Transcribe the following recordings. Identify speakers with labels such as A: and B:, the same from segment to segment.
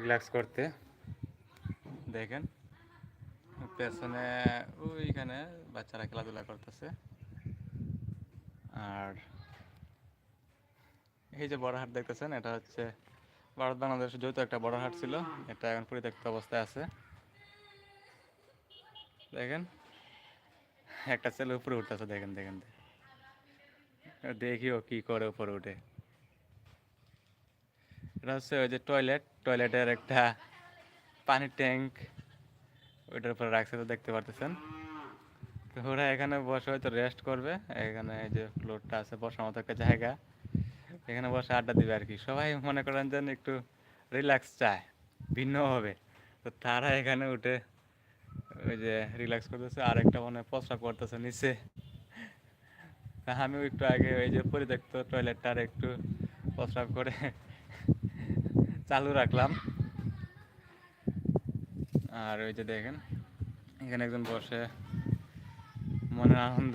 A: Relax করতে। দেখেন, পেছনে ওইখানে বাচ্চারা খেলাধুলা করতেছে। আর এই যে বড় হাট দেখতেছেন, এটা হচ্ছে ভারত বাংলাদেশ যেহেতু একটা বড় হাট ছিল। এটা এখন পরিত্যক্ত অবস্থায় আছে। দেখেন, একটা ছেলে উপরে উঠতেছে, দেখেন দেখেন দেখেন। দেখি ও কি করে উপরে উঠে। এটা হচ্ছে ওই যে টয়লেট টয়লেটের একটা পানির ট্যাঙ্ক ওইটার উপরে রাখছে তো দেখতে পারতেছেন। তো ওরা এখানে বসে হয়তো রেস্ট করবে। এখানে এই যে ফ্লোরটা আছে, বসার মতো একটা জায়গা। এখানে বসে আড্ডা দিবে আর কি। সবাই মনে করেন যেন একটু রিল্যাক্স চায়, ভিন্ন হবে। তো তারা এখানে উঠে ওই যে রিল্যাক্স করতেছে। আর একটা মনে প্রস্রাব করতেছে নিচে। আমিও একটু আগে ওই যে পরিত্যক্ত টয়লেটটার একটু প্রস্রাব করে চালু রাখলাম। আর ওই যে দেখেন, এখানে একজন বসে মনের আনন্দ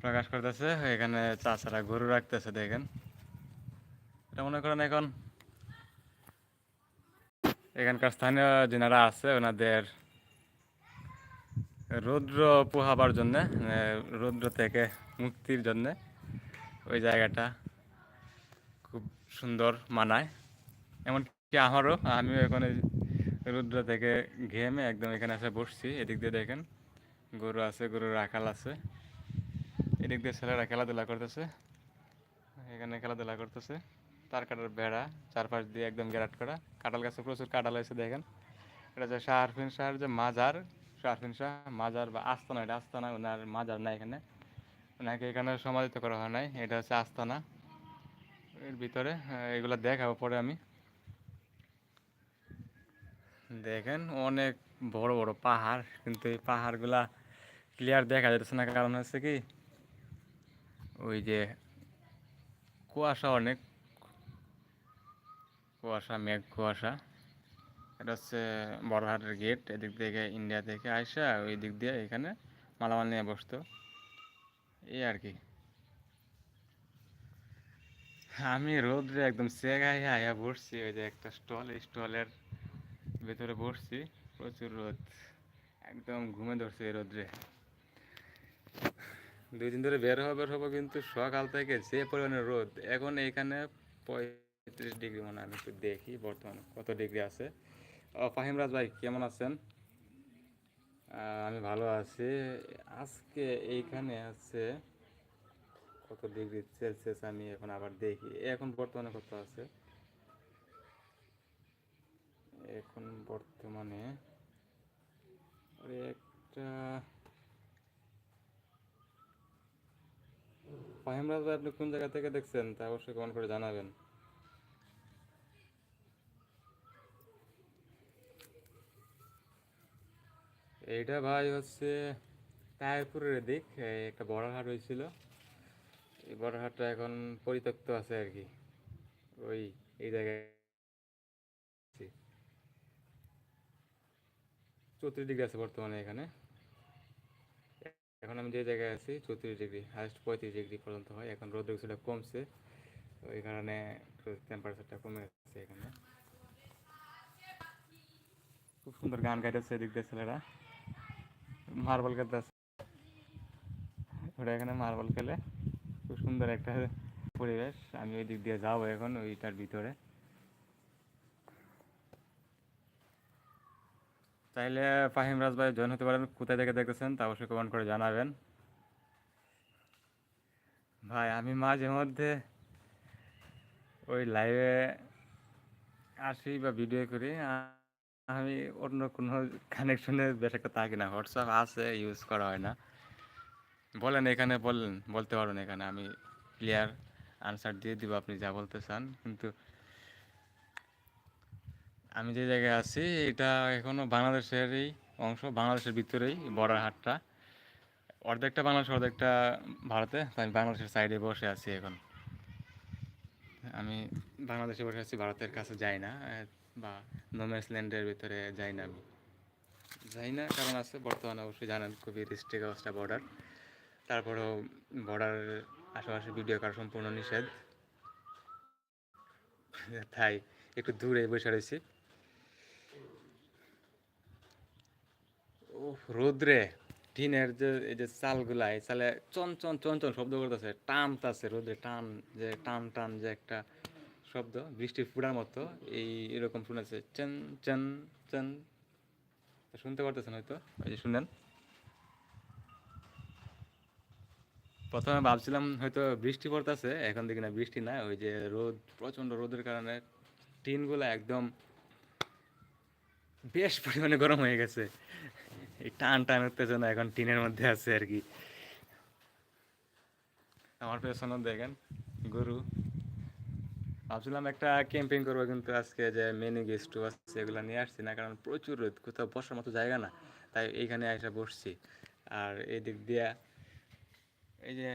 A: প্রকাশ করতেছে। এখানে চাচারা গরু রাখতেছে, দেখেন। এটা মনে করেন এখন এখানকার স্থানীয় যেনারা আছে, ওনাদের রৌদ্র পোহাবার জন্যে মানে রৌদ্র থেকে মুক্তির জন্যে ওই জায়গাটা খুব সুন্দর মানায়। এমনকি আমারও, আমিও এখন রৌদ্র থেকে ঘেমে একদম এখানে এসে বসছি, এদিক দিয়ে দেখেন গরু আছে, গরুর রাখাল আছে। এদিক দিয়ে ছেলেরা খেলাধুলা করতেছে, এখানে খেলাধুলা করতেছে। তার কাটার বেড়া চারপাশ দিয়ে একদম গ্যারাট করা। কাঁঠাল গাছে প্রচুর কাঁঠাল হয়েছে, দেখেন। এটা যে শাহরফিন শাহর যে মাজার শাহরফিন শাহ মাজার বা আস্তানা, এটা আস্তানা, ওনার মাজার না এখানে। ওনাকে এখানে সমাধিত করা হয় নাই, এটা হচ্ছে আস্তানা। এর ভিতরে এগুলো দেখাবো পরে আমি। দেখেন অনেক বড় বড় পাহাড়, কিন্তু এই পাহাড়গুলা ক্লিয়ার দেখা যাচ্ছে না। কারণ হচ্ছে কি, ওই যে কুয়াশা অনেক, কুয়াশা, মেঘ কুয়াশা। এটা হচ্ছে বড়হাটের গেট এদিক থেকে ইন্ডিয়া থেকে আইসা ওই দিক দিয়ে এখানে মালামাল নিয়ে বসতো। এই আর কি। আমি রোদ্রে একদম সেগাই আয়া বসছি, ওই যে একটা স্টল স্টলের ভেতরে বসছি প্রচুর রোদ। একদম ঘুমে ধরছে এই রোদ্রে। দুই দিন ধরে বের হব বের হব কিন্তু সকাল থেকে যে পরিমাণে রোদ, এখন এইখানে পঁয়ত্রিশ ডিগ্রি মনে আমি একটু দেখি বর্তমানে কত ডিগ্রি আছে। ও ফাহিমরাজ ভাই, কেমন আছেন? আমি ভালো আছি। আজকে এইখানে আছে কত ডিগ্রি সেলসিয়াস আমি এখন আবার দেখি। এখন বর্তমানে কত আছে? এখন বর্তমানে একটা ফাহিমরাজ ভাই আপনি কোন জায়গা থেকে দেখছেন তা অবশ্যই কমেন্ট করে জানাবেন। এইটা ভাই হচ্ছে তাহিরপুরের দিক একটা বড় হাট হয়েছিল। এই বড় হাটটা এখন পরিত্যক্ত আছে আর কি। ওই, এই জায়গায়। চৌত্রিশ ডিগ্রি আছে বর্তমানে এখানে। এখন আমি যে জায়গায় আছি, চৌত্রিশ ডিগ্রি হাইস্ট পঁয়ত্রিশ ডিগ্রি পর্যন্ত হয়। এখন রোদ কিছুটা কমছে, তো এই কারণে টেম্পারেচারটা কমে যাচ্ছে এখানে। খুব সুন্দর গান গাইতেছে এদিক দিয়ে ছেলেরা। মার্বল খেলতে আছে ওরা এখানে মার্বল খেলে। খুব সুন্দর একটা পরিবেশ। আমি ওই দিক দিয়ে যাব এখন, ওইটার ভিতরে। চাইলে ফাহিম রাজ ভাই জয়েন হতে পারেন, কোথায় থেকে দেখতেছেন তা অবশ্যই কমেন্ট করে জানাবেন। ভাই, আমি মাঝে মধ্যে ওই লাইভে আসি বা ভিডিও করি আমি অন্য কোনো কানেকশনে বেশ একটা থাকি না হোয়াটসঅ্যাপ আছে ইউজ করা হয় না। বলেন এখানে বলেন বলতে পারেন এখানে, আমি ক্লিয়ার আনসার দিয়ে দিব, আপনি যা বলতে চান। কিন্তু আমি যে জায়গায় আছি, এটা এখনও বাংলাদেশেরই অংশ, বাংলাদেশের ভিতরেই বর্ডার হাটটা। অর্ধেকটা বাংলাদেশ, অর্ধেকটা ভারতে। আমি বাংলাদেশের সাইডে বসে আছি এখন। আমি বাংলাদেশে বসে আছি, ভারতের কাছে যাই না বা নোম্যান্স ল্যান্ডের ভিতরে যাই না আমি। যাই না, কারণ আছে, বর্তমানে অবশ্যই জানেন খুবই রিস্ট্রিক অবস্থা বর্ডার তারপরেও বর্ডারের আশেপাশে ভিডিও করা সম্পূর্ণ নিষেধ। তাই একটু দূরে বসে রয়েছি। রোদ্রে টিনের যে এই যে চালগুলা, এই চালে চন চন শব্দ করতেছে, টানতাছে রোদে টান যে, টান টান যে একটা শব্দ, বৃষ্টি ফুড়ার মতো, এই এরকম শুনেছে, চেন চেন চেন। শুনতে পারতেছেন হয়তো? ওই যে শুনেন। প্রথমে ভাবছিলাম হয়তো বৃষ্টি পড়তেছে, এখন দেখি না বৃষ্টি না ওই যে রোদ প্রচণ্ড রোদের কারণে টিনগুলো একদম বেশ পরিমাণে গরম হয়ে গেছে। টান টান উত্তেজনা এখন টিনের মধ্যে আছে আর কি। আমার পেছনে দেখেন গরু। ভাবছিলাম একটা ক্যাম্পিং করব, কিন্তু আজকে যে মেনি গেস্ট আছে এগুলো নিয়ে আসছি না, কারণ প্রচুর রোদ, কোথাও বসার মতো জায়গা না, তাই এইখানে এসে বসছি। আর এই দিক দিয়া এই যে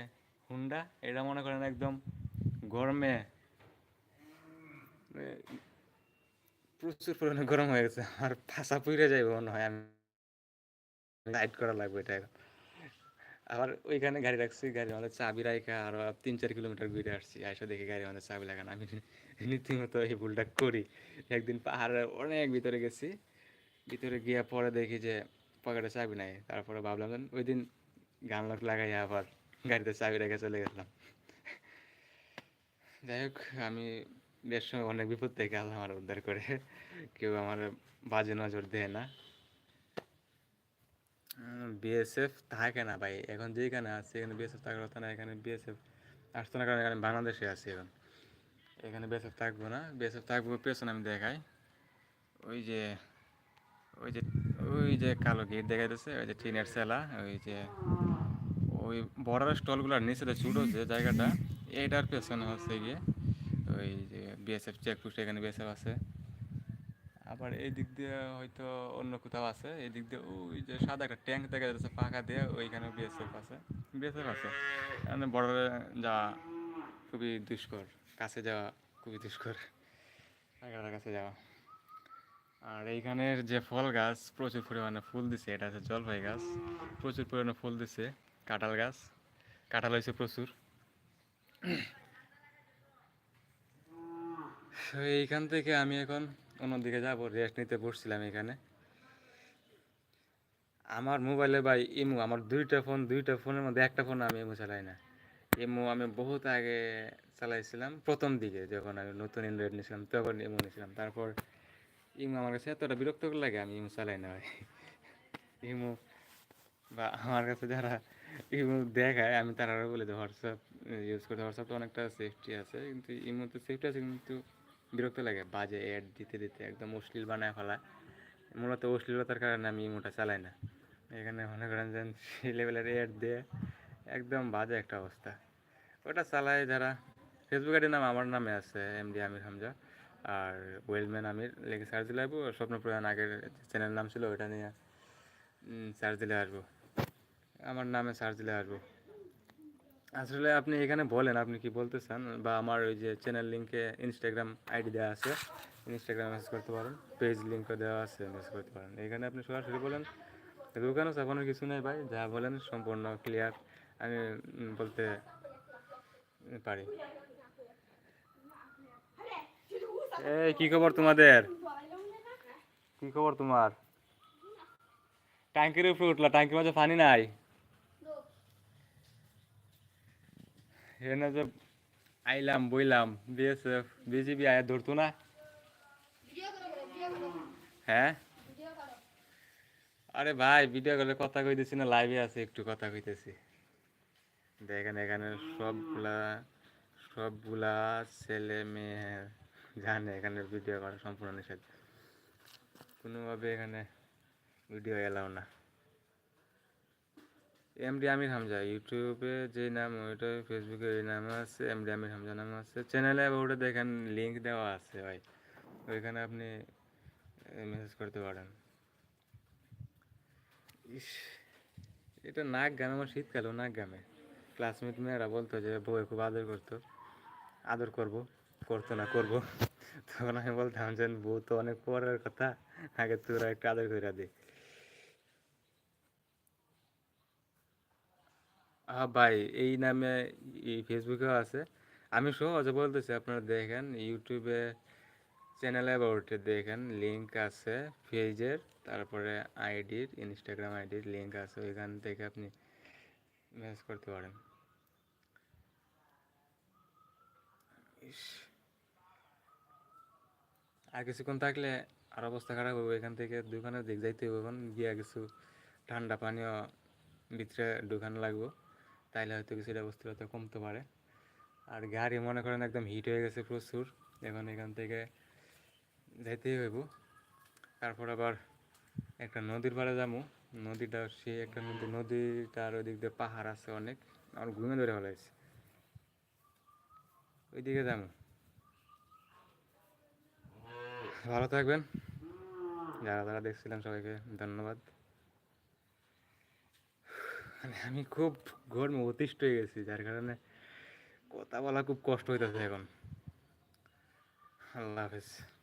A: হুন্ডা এটা মনে করেন একদম গরমে প্রচুর পরিমাণে গরম হয়ে গেছে আর ফাঁসা পুড়ে যাইবে মনে হয় আমি। লাইট করা লাগবে এটা। আবার ওইখানে গাড়ি রাখছি, গাড়ি আমাদের চাবি রাখা আরও তিন চার কিলোমিটার ঘুরে আসছি। আইসা দেখি গাড়ি আমাদের চাবি লাগানো আমি রীতিমতো এই ভুলটা করি। একদিন পাহাড়ের অনেক ভিতরে গেছি। ভিতরে গিয়ে পরে দেখি যে পকেটে চাবি নাই। তারপরে ভাবলাম ওই দিন গান লক লাগাই আবার গাড়িতে চাবি রেখে চলে গেলাম। যাই হোক, আমি বেশ সময় অনেক বিপদ থেকে আল্লাহ আমার উদ্ধার করে। কেউ আমার বাজে নজর দেয় না। বিএসএফ থাকে না ভাই। এখন যেখানে আছে, এখানে বিএসএফ থাকার কথা না, এখানে বিএসএফ আসতো না, কারণ এখানে বাংলাদেশে আছি এখন। এখানে বিএসএফ থাকব না। বিএসএফ থাকব, পেছনে আমি দেখাই। ওই যে ওই যে ওই যে কালো গেট দেখাইতেছে, ওই যে টিনের সেলা ওই যে, ওই বর্ডার স্টলগুলোর নিচে যে ছোটো যে জায়গাটা। এইটার পেছনে হচ্ছে গিয়ে ওই যে বিএসএফ চেকপোস্ট এখানে বিএসএফ আছে। আবার এই দিক দিয়ে হয়তো অন্য কোথাও আছে এই দিক দিয়ে ওই যে সাদা একটা ট্যাঙ্ক দেখা যাচ্ছে পাকা দিয়ে ওইখানে বিএসএফ আছে। বিএসএফ আছে। মানে বর্ডারে যাওয়া খুবই দুষ্কর, কাছে যাওয়া খুবই দুষ্কর পাকাটার কাছে যাওয়া। আর এইখানের যে ফল গাছ, প্রচুর পরিমাণে ফুল দিছে, এটা হচ্ছে জলপাই গাছ। প্রচুর পরিমাণে ফুল দিছে, কাঁঠাল গাছ। কাঁঠাল হয়েছে প্রচুর। এইখান থেকে আমি এখন অন্যদিকে যাব রেস্ট নিতে বসছিলাম এখানে। আমার মোবাইলে ভাই ইমু, আমার দুইটা ফোন দুইটা ফোনের মধ্যে একটা ফোন আমি ইমু চালাই না। ইমু আমি বহুত আগে চালাইছিলাম, প্রথম দিকে যখন আমি নতুন অ্যান্ড্রয়েড নিয়েছিলাম, তখন ইমু নিয়েছিলাম। তারপর ইমু আমার কাছে এতটা বিরক্ত লাগে, আমি ইমু চালাই না ভাই। ইমু বা আমার কাছে যারা ইমু দেখায়, আমি তারা বলে যে হোয়াটসঅ্যাপ ইউজ করতে হোয়াটসঅ্যাপটা অনেকটা সেফটি আছে, কিন্তু ইমুতে সেফটি আছে কিন্তু বিরক্ত লাগে, বাজে অ্যাড দিতে দিতে একদম অশ্লীল বানায় ফেলা। মূলত অশ্লীলতার কারণে আমি ইমোটা চালাই না। এখানে মনে করেন যে সেই লেভেলের অ্যাড দিয়ে একদম বাজে একটা অবস্থা। ওটা চালায় যারা ফেসবুক আইডির নাম আমার নামে আছে এমডি আমির হামজা। আর ওয়েলম্যান আমির লেগে সার্চ দিলে আসব। স্বপ্নপ্রয়াণ আগের চ্যানেল নাম ছিল ওটা নিয়ে সার্চ দিলে আসব। আমার নামে সার্চ দিলে আসব। আসলে আপনি এখানে বলেন, আপনি কি বলতে চান? বা আমার ওই যে চ্যানেল লিঙ্কে ইনস্টাগ্রাম আইডি দেওয়া আছে। ইনস্টাগ্রাম মেসেজ করতে পারেন পেজ লিঙ্কও দেওয়া আছে মেসেজ করতে পারেন। এখানে আপনি সরাসরি বলেন, দোকানও চাপানোর কিছু নেই ভাই, যা বলেন সম্পূর্ণ ক্লিয়ার আমি বলতে পারি। এই, কি খবর তোমাদের? কি খবর তোমার? ট্যাঙ্কির উপরে উঠলা, ট্যাঙ্কির মাঝে পানি নাই? এনে যে আইলাম, বইলাম, বিএসএফ, বিজিবি আয়া ধরতো না? হ্যাঁ? আরে ভাই ভিডিও কলে কথা কইতেছি না লাইভে আছে, একটু কথা কইতেছি। দেখেন এখানে সবগুলা সবগুলা ছেলে মেয়ে জানে এখানে ভিডিও করা সম্পূর্ণ নিষেধ। কোনোভাবে এখানে ভিডিও এলাও না। এমডি আমির হামজা ইউটিউবে যে নাম ওইটা ফেসবুকে এই নাম আছে এমডি আমির হামজা নাম আছে। চ্যানেলে ওটা দেখেন লিঙ্ক দেওয়া আছে ভাই। ওইখানে আপনি মেসেজ করতে পারেন। ইস, এটা নাক গান, আমার শীতকালেও নাক গামে ক্লাসমেট মেয়েরা বলতো যে, বউয়ে খুব আদর করতো। আদর করব, করতো না, করব। তখন আমি বলতাম যে, বউ তো অনেক পরের কথা, আগে তোরা একটু আদর করে দে। হ্যাঁ ভাই, এই নামে এই ফেসবুকেও আছে। আমি সহজে বলতেছি, আপনারা দেখেন ইউটিউবে চ্যানেলে অ্যাবাউটে দেখেন লিংক আছে পেজের তারপরে আইডির ইনস্টাগ্রাম আইডির লিংক আছে, ওইখান থেকে আপনি মেসেজ করতে পারেন। আর কিছুক্ষণ থাকলে আর অবস্থা খারাপ হবে, এখান থেকে দোকানের দিক যাইতে হবে, এখন গিয়া কিছু ঠান্ডা পানীয় ভিতরে দোকান লাগবো। তাইলে হয়তো কিছুটা অবস্থা হয়তো কমতে পারে। আর গাড়ি মনে করেন একদম হিট হয়ে গেছে প্রচুর, এখন এখান থেকে যাইতেই হইব। তারপর আবার একটা নদীর পাড়ে যাব। নদীটা সে একটা নদী নদীটার ওই দিক দিয়ে পাহাড় আছে অনেক, আমার ঘুমে ধরে ফেলাইছে ওইদিকে যাব। ভালো থাকবেন। যারা যারা দেখছিলাম সবাইকে ধন্যবাদ। মানে আমি খুব গরমে অতিষ্ঠ হয়ে গেছি, যার কারণে কথা বলা খুব কষ্ট হইতেছে এখন। আল্লাহ হাফেজ।